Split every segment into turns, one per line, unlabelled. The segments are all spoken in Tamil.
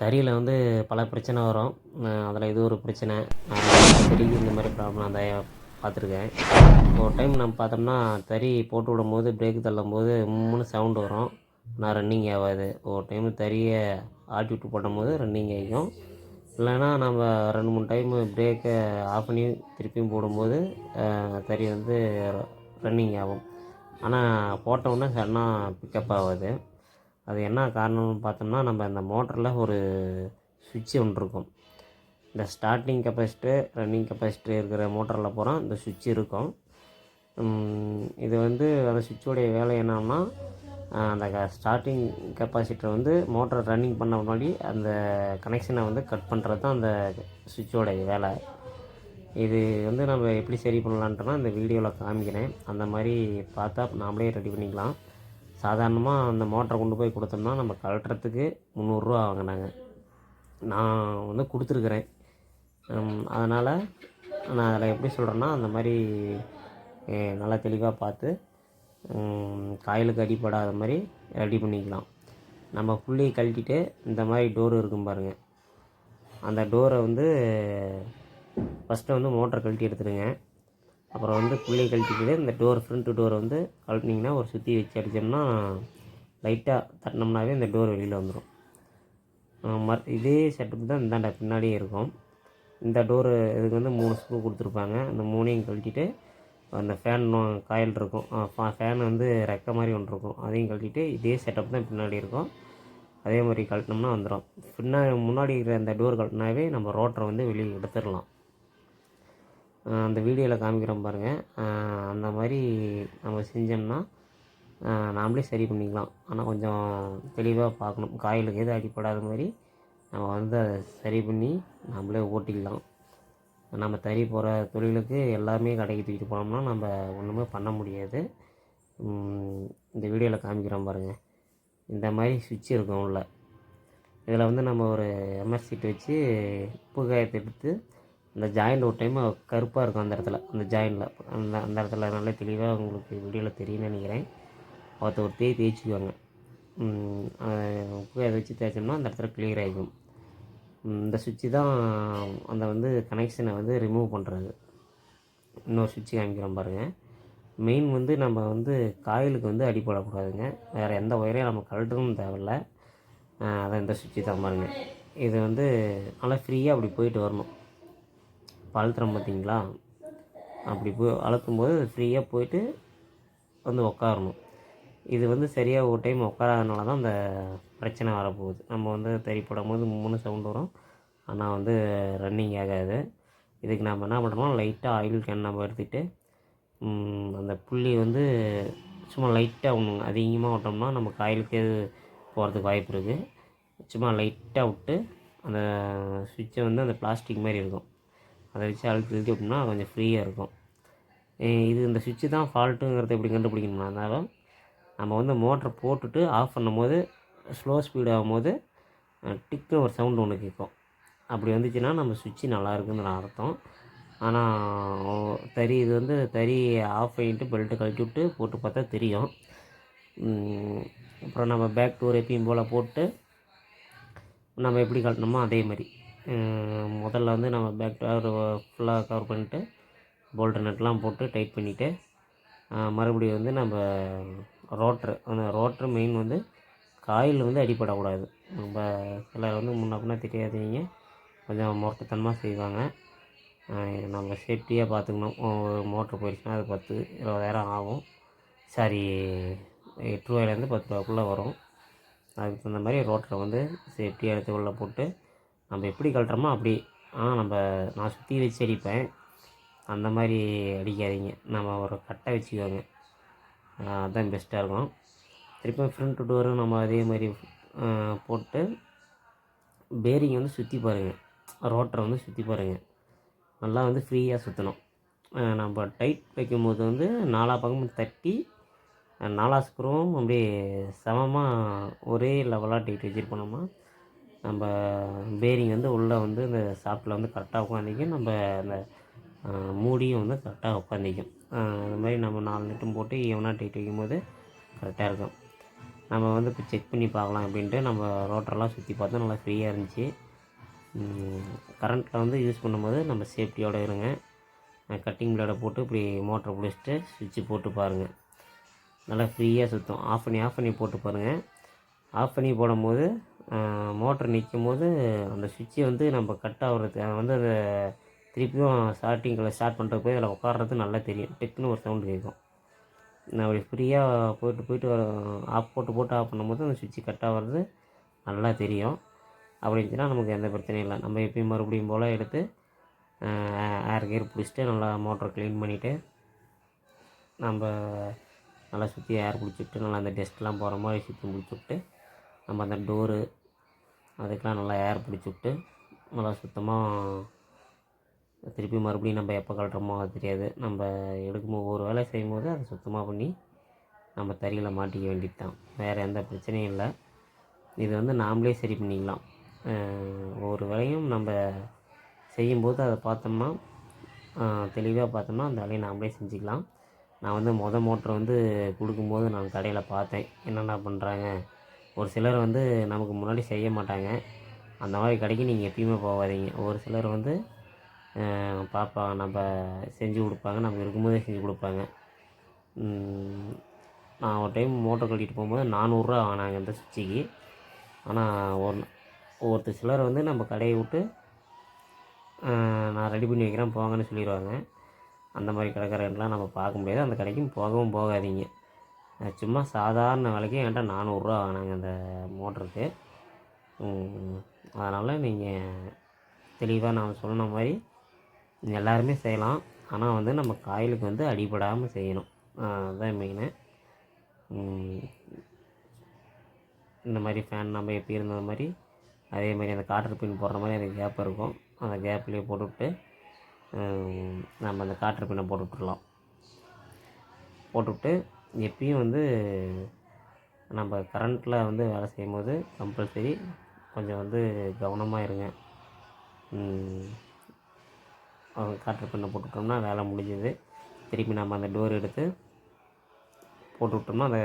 தறியில் வந்து பல பிரச்சனை வரும். அதில் இது ஒரு பிரச்சனை. சரி இந்த மாதிரி ப்ராப்ளம் அந்த பார்த்துருக்கேன். ஒரு டைம் நம்ம பார்த்தோம்னா தறி போட்டு விடும்போது பிரேக் தள்ளும் போது மூணு சவுண்டு வரும். நான் ரன்னிங் ஆகாது. ஒரு டைம் தறியை ஆட்டி விட்டு போடும்போது ரன்னிங் ஆகிக்கும். இல்லைன்னா நம்ம ரெண்டு மூணு டைமு பிரேக்கை ஆஃப் பண்ணி திருப்பியும் போடும்போது தறி வந்து ரன்னிங் ஆகும். ஆனால் போட்டவுடனே சடனாக பிக்கப் ஆகாது. அது என்ன காரணம்னு பார்த்தோம்னா நம்ம அந்த மோட்டரில் ஒரு சுவிட்ச் ஒன்று இருக்கும். இந்த ஸ்டார்டிங் கெப்பாசிட்டி ரன்னிங் கெப்பாசிட்டி இருக்கிற மோட்டரில் போகிறோம் இந்த சுவிட்ச் இருக்கும். இது வந்து அந்த சுவிட்சோடைய வேலை என்னன்னா அந்த ஸ்டார்டிங் கெப்பாசிட்டர் வந்து மோட்டர் ரன்னிங் பண்ண முன்னாடி அந்த கனெக்ஷனை வந்து கட் பண்ணுறது தான் அந்த சுவிட்சோடைய வேலை. இது வந்து நம்ம எப்படி சரி பண்ணலான்ட்டுனா இந்த வீடியோவில் காமிக்கிறேன். அந்த மாதிரி பார்த்தா நாமளே ரெடி பண்ணிக்கலாம். சாதாரணமாக அந்த மோட்டரை கொண்டு போய் கொடுத்தோம்னா நம்ம கழட்டுறதுக்கு முந்நூறுரூவா வாங்கினாங்க. நான் வந்து கொடுத்துருக்குறேன். அதனால் நான் அதில் எப்படி சொல்கிறேன்னா அந்த மாதிரி நல்லா தெளிவாக பார்த்து காயலுக்கு காயிலுக்கு அடிப்படாத மாதிரி ரெடி பண்ணிக்கலாம். நம்ம புள்ளியை கழட்டிட்டு இந்த மாதிரி டோர் இருக்கும் பாருங்கள் அந்த டோரை வந்து ஃபஸ்ட்டு வந்து மோட்டரை கழட்டி எடுத்துடுங்க. அப்புறம் வந்து புள்ளியை கழட்டிட்டு இந்த டோர் ஃப்ரண்ட் டோரை வந்து கழட்டினீங்கன்னா ஒரு சுற்றி வச்சு அடித்தோம்னா லைட்டாக தட்டினோம்னாவே இந்த டோர் வெளியில் வந்துடும் ம இதே செட்டப் தான் இந்தாண்ட பின்னாடியே இருக்கும். இந்த டோரு இதுக்கு வந்து மூணு ஸ்க்ரூ கொடுத்துருப்பாங்க. அந்த மூணையும் கழட்டிட்டு அந்த ஃபேன் காயில் இருக்கும். ஃபேன் வந்து ரெக்க மாதிரி ஒன்று இருக்கும். அதையும் கழட்டிட்டு இதே செட்டப் தான் பின்னாடி இருக்கும். அதே மாதிரி கழட்டினோம்னா வந்துடும் பின்னாடி முன்னாடி இருக்கிற அந்த டோர் கழட்டினாவே நம்ம ரோட்டரை வந்து வெளியே எடுத்துடலாம். அந்த வீடியோவில் காமிக்கிறோம் பாருங்கள் அந்த மாதிரி நம்ம செஞ்சோம்னா நாமளே சரி பண்ணிக்கலாம். ஆனால் கொஞ்சம் தெளிவாக பார்க்கணும். காயிலுக்கு எதுவும் அடிப்படாத மாதிரி நம்ம வந்து அதை சரி பண்ணி நம்மளே ஓட்டிக்கலாம். நம்ம தறி போகிற தொழிலுக்கு எல்லாமே கடைக்கு தூக்கிட்டு போனோம்னா நம்ம ஒன்றுமே பண்ண முடியாது. இந்த வீடியோவில் காமிக்கிறோம் பாருங்கள் இந்த மாதிரி சுவிட்ச் இருக்கும் உள்ள. இதில் வந்து நம்ம ஒரு எம்எஸ் சீட் வச்சு உப்பு காயத்தை எடுத்து அந்த ஜாயிண்ட் ஒரு டைம் கருப்பாக இருக்கும் அந்த இடத்துல. அந்த ஜாயிண்டில் அந்த அந்த இடத்துல நல்லா தெளிவாக உங்களுக்கு வீடியோவில் தெரியும்னு நினைக்கிறேன். ஒருத்த ஒரு தேய் தேய்ச்சிக்குவாங்க அதை உப்பு வச்சு தேய்ச்சோம்னா அந்த இடத்துல கிளியர் ஆகிக்கும் இந்த சுவிட்சு தான் அந்த வந்து கனெக்ஷனை வந்து ரிமூவ் பண்ணுறது இன்னொரு சுவிட்சு காமிக்கிறோம் பாருங்கள் மெயின் வந்து நம்ம வந்து காயிலுக்கு வந்து அடிப்படக்கூடாதுங்க வேறு எந்த ஒயரையும் நம்ம கழட்டணும் தேவையில்ல. அதான் இந்த சுவிட்சு தான் பாருங்கள் இது வந்து நல்லா ஃப்ரீயாக அப்படி போயிட்டு வரணும். அழுத்துறோம் பார்த்தீங்களா? அப்படி போய் அழுத்தும்போது ஃப்ரீயாக போயிட்டு வந்து உட்காரணும் இது வந்து சரியாக ஒரு டைம் உட்காராதனால தான் அந்த பிரச்சனை வரப்போகுது. நம்ம வந்து தறி போடும்போது மூணு சவுண்ட் வரும். ஆனால் வந்து ரன்னிங் ஆகாது. இதுக்கு நம்ம என்ன பண்ணுறோம் லைட்டாக ஆயில் கேன் நம்ம எடுத்துகிட்டு அந்த புள்ளி வந்து சும்மா லைட்டாக விடணுங்க அதிகமாக விட்டோம்னா நம்ம காயிலுக்கு போகிறதுக்கு வாய்ப்பு இருக்குது சும்மா லைட்டாக விட்டு அந்த சுவிட்சை வந்து அந்த பிளாஸ்டிக் மாதிரி இருக்கும். அதை வச்சு அழுத்தி இழுத்தி அப்படின்னா கொஞ்சம் ஃப்ரீயாக இருக்கும். இது இந்த சுவிட்சு தான் ஃபால்ட்டுங்கிறத எப்படி கண்டுபிடிக்கணும்னா இருந்தாலும் நம்ம வந்து மோட்டரை போட்டுட்டு ஆஃப் பண்ணும்போது ஸ்லோ ஸ்பீட் ஆகும்போது டிக்குன்னு ஒரு சவுண்டு ஒன்று கேட்கும். அப்படி வந்துச்சுன்னா நம்ம சுவிட்சு நல்லா இருக்குன்னு அர்த்தம். ஆனால் தறி இது வந்து தறி ஆஃப் பண்ணிட்டு பெல்ட்டு கழட்டி விட்டு போட்டு பார்த்தா தெரியும். அப்புறம் நம்ம பேக் டூர் எப்பயும் போல் போட்டு நம்ம எப்படி கழட்டணுமோ அதே மாதிரி. முதல்ல வந்து நம்ம பேக் ஃபுல்லாக கவர் பண்ணிட்டு போல்ட் நட்லாம் போட்டு டைட் பண்ணிவிட்டு மறுபடியும் வந்து நம்ம ரோட்ரு அந்த ரோட்ரு மெயின் வந்து காயில் வந்து அடிபடக்கூடாது. நம்ம சிலர் வந்து முன்ன பின்ன தெரியாதவங்க கொஞ்சம் மொரட்டுத்தனமாக செய்வாங்க. நம்ம சேஃப்டியாக பார்த்துக்கணும். ஒரு மோட்ரு போயிடுச்சுன்னா அது பத்து இருபதாயிரம் ஆகும். சாரி எட்டு ரூபாயிலேருந்து பத்து ரூபாக்குள்ளே வரும். அதுக்கு தகுந்த மாதிரி ரோட்டில் வந்து சேஃப்டியாக எடுத்து உள்ளே போட்டு நம்ம எப்படி கழட்டுறோமோ அப்படி. ஆனால் நம்ம நான் சுற்றி வச்சு அடிப்பேன். அந்த மாதிரி அடிக்காதீங்க. நம்ம ஒரு கட்டை வச்சுக்கோங்க. அதுதான் பெஸ்ட்டாக இருக்கும். திருப்பியும் ஃப்ரண்ட் டோரும் நம்ம அதே மாதிரி போட்டு பேரிங் வந்து சுற்றி பாருங்கள் ரோட்டரை வந்து சுற்றி பாருங்கள் நல்லா வந்து ஃப்ரீயாக சுற்றணும் நம்ம டைட் வைக்கும்போது வந்து நாலா பக்கமும் தட்டி நாலா ஸ்க்ரூவும் அப்படியே சமமாக ஒரே லெவலாக டைட் வச்சுருப்போம்னா நம்ம பேரிங் வந்து உள்ளே வந்து இந்த சாப்பில் வந்து கரெக்டாக உட்காந்திக்கும் நம்ம அந்த மூடியும் வந்து கரெக்டாக உட்காந்திக்கும் அந்த மாதிரி நம்ம நாலு நெட்டும் போட்டு ஈவனாக டைட் வைக்கும்போது கரெக்டாக இருக்கும். நம்ம வந்து இப்போ செக் பண்ணி பார்க்கலாம் அப்படின்ட்டு நம்ம ரோட்டரெல்லாம் சுற்றி பார்த்தோம் நல்லா ஃப்ரீயாக இருந்துச்சு. கரண்ட்டில் வந்து யூஸ் பண்ணும்போது நம்ம சேஃப்டியோடு இருங்க. கட்டிங் பிளேடை போட்டு இப்படி மோட்டரை பிடிச்சிட்டு சுவிட்சு போட்டு பாருங்கள் நல்லா ஃப்ரீயாக சுற்றும் ஆஃப் பண்ணி ஆஃப் பண்ணி போட்டு பாருங்கள் ஆஃப் பண்ணி போடும்போது மோட்ரு நிற்கும் போது அந்த சுவிட்சை வந்து நம்ம கட் ஆகுறது வந்து அதை திருப்பியும் ஸ்டார்டிங்கில் ஸ்டார்ட் பண்ணுறது போய் அதில் உட்காடுறது நல்லா தெரியும். டெக்குன்னு ஒரு சவுண்டு கேட்கும் நான் அப்படி ஃப்ரீயாக போயிட்டு போயிட்டு ஆஃப் போட்டு போட்டு ஆஃப் பண்ணும்போது அந்த சுவிட்சு கட் ஆகிறது நல்லா தெரியும். அப்படி இருந்துச்சுன்னா நமக்கு எந்த பிரச்சனையும் இல்லை. நம்ம எப்பயும் மறுபடியும் போல் எடுத்து ஏர் கேர் பிடிச்சிட்டு நல்லா மோட்டரை க்ளீன் பண்ணிவிட்டு நம்ம நல்லா சுற்றி ஏர் பிடிச்சிட்டு நல்லா அந்த டெஸ்ட்லாம் போகிற மாதிரி சுற்றி முடிச்சு விட்டு நம்ம அந்த டோரு அதுக்கெலாம் நல்லா ஏர் பிடிச்சி விட்டு நல்லா சுத்தமாக திருப்பி மறுபடியும் நம்ம எப்போ கழட்டுறோமோ அது தெரியாது. நம்ம எடுக்கும்போது ஒரு வேலை செய்யும்போது அதை சுத்தமாக பண்ணி நம்ம தறியில் மாட்டிக்க வேண்டியது தான் வேறு எந்த பிரச்சனையும் இல்லை. இது வந்து நாமளே சரி பண்ணிக்கலாம். ஒவ்வொரு வேலையும் நம்ம செய்யும்போது அதை பார்த்தோம்னா தெளிவாக பார்த்தோம்னா அந்த வேலையை நாமளே செஞ்சுக்கலாம். நான் வந்து மொதல் மோட்ரு வந்து கொடுக்கும்போது நான் கடையில் பார்த்தேன். என்னென்ன பண்ணுறாங்க ஒரு சிலர் வந்து நமக்கு முன்னாடி செய்ய மாட்டாங்க. அந்த மாதிரி கடைக்கு நீங்கள் எப்பயுமே போகாதீங்க. ஒரு சிலர் வந்து பாப்பா நம்ம செஞ்சு கொடுப்பாங்க. நம்ம இருக்கும்போதே செஞ்சு கொடுப்பாங்க. நான் ஒரு டைம் மோட்டர் கட்டிகிட்டு போகும்போது நானூறுரூவா ஆனாங்க இந்த சுவிட்சுக்கு. ஆனால் ஒரு ஒருத்தர் சிலர் வந்து நம்ம கடையை விட்டு நான் ரெடி பண்ணி வைக்கிறேன் போங்கன்னு சொல்லிடுவாங்க. அந்த மாதிரி கடைக்காரங்களாம் நம்ம பார்க்க முடியாது. அந்த கடைக்கும் போகவும் போகாதீங்க. சும்மா சாதாரண விலைக்கு என்கிட்ட நானூறுரூவா வாங்கினாங்க அந்த மோட்டருக்கு. அதனால் நீங்கள் தெளிவாக நான் சொன்ன மாதிரி எல்லாருமே செய்யலாம். ஆனால் வந்து நம்ம காயிலுக்கு வந்து அடிபடாமல் செய்யணும். அதுதான் மெயினு இந்த மாதிரி ஃபேன் நம்ம எப்படி இருந்த மாதிரி அதே மாதிரி அந்த காட்டர் பின் போடுற மாதிரி அந்த கேப் இருக்கும். அந்த கேப்லேயே போட்டுவிட்டு நம்ம அந்த காட்டர் பின்னை போட்டு விட்டுறலாம் போட்டுவிட்டு எப்பயும் வந்து நம்ம கரண்ட்டில் வந்து வேலை செய்யும்போது கம்பல்சரி கொஞ்சம் வந்து கவனமாக இருங்க. காற்று பின்னை போட்டுவிட்டோம்னா வேலை முடிஞ்சது. திருப்பி நம்ம அந்த டோர் எடுத்து போட்டு விட்டோம்னா அந்த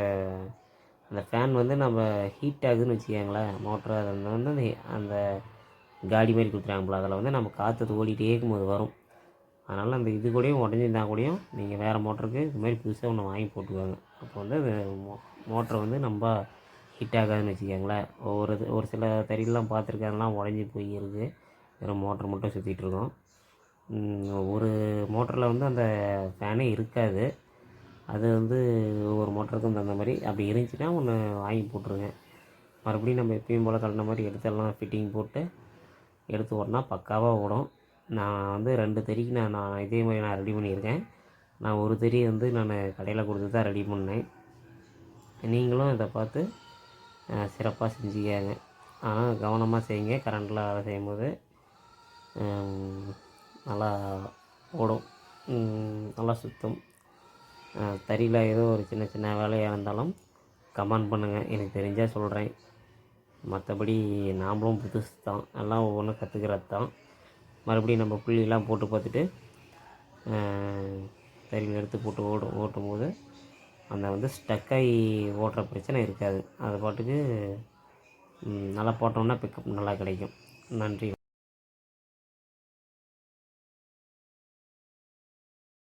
அந்த ஃபேன் வந்து நம்ம ஹீட் ஆகுதுன்னு வச்சுக்கோங்களேன். மோட்ரு அதில் வந்து அந்த அந்த காடி மாதிரி கொடுத்துருக்காங்க அதில் வந்து நம்ம காற்று ஓடிட்டே இருக்கும்போது வரும். அதனால் அந்த இது கூடயும் உடஞ்சிருந்தா கூடயும் நீங்கள் வேறு மோட்டருக்கு இது மாதிரி புதுசாக ஒன்று வாங்கி போட்டுக்குவாங்க அப்போ வந்து அது மோ மோட்ரு வந்து நம்ம ஹிட் ஆகாதுன்னு வச்சுக்கோங்களேன். ஒவ்வொரு இது ஒரு சில தறியெல்லாம் பார்த்துருக்காங்கலாம் உடஞ்சி போய் இருக்குது வெறும் மோட்ரு மட்டும் சுற்றிட்டுருக்கோம் ஒரு மோட்டரில் வந்து அந்த ஃபேனே இருக்காது. அது வந்து ஒவ்வொரு மோட்டருக்கும் தகுந்த மாதிரி அப்படி இருந்துச்சுன்னா ஒன்று வாங்கி போட்டுருங்க மறுபடியும் நம்ம எப்பயும் போல் கலந்த மாதிரி எடுத்தெல்லாம் ஃபிட்டிங் போட்டு எடுத்து ஓட்டினா பக்காவாக ஓடும். நான் வந்து ரெண்டு தறிக்கு நான் நான் இதே மாதிரி நான் ரெடி பண்ணியிருக்கேன். நான் ஒரு தறி வந்து நான் கடையில் கொடுத்து தான் ரெடி பண்ணேன். நீங்களும் இதை பார்த்து சிறப்பாக செஞ்சுக்கங்க. ஆனால் கவனமாக செய்யுங்க. கரண்டில் வேலை செய்யும்போது நல்லா ஓடும். நல்லா சுத்தம். தறியில் ஏதோ ஒரு சின்ன சின்ன வேலையாக இருந்தாலும் கமெண்ட் பண்ணுங்கள் எனக்கு தெரிஞ்சால் சொல்கிறேன் மற்றபடி நாமளும் புதுசு தான். எல்லாம் ஒவ்வொன்றும் கற்றுக்கிறது தான். மறுபடியும் நம்ம புள்ளியெல்லாம் போட்டு பார்த்துட்டு தறியில் எடுத்து போட்டு ஓடும் ஓட்டும் போது அந்த வந்து ஸ்டக்காகி ஓட்டுற பிரச்சனை இருக்காது. அது பாட்டுக்கு நல்லா போட்டோம்னா பிக்கப் நல்லா கிடைக்கும். நன்றி.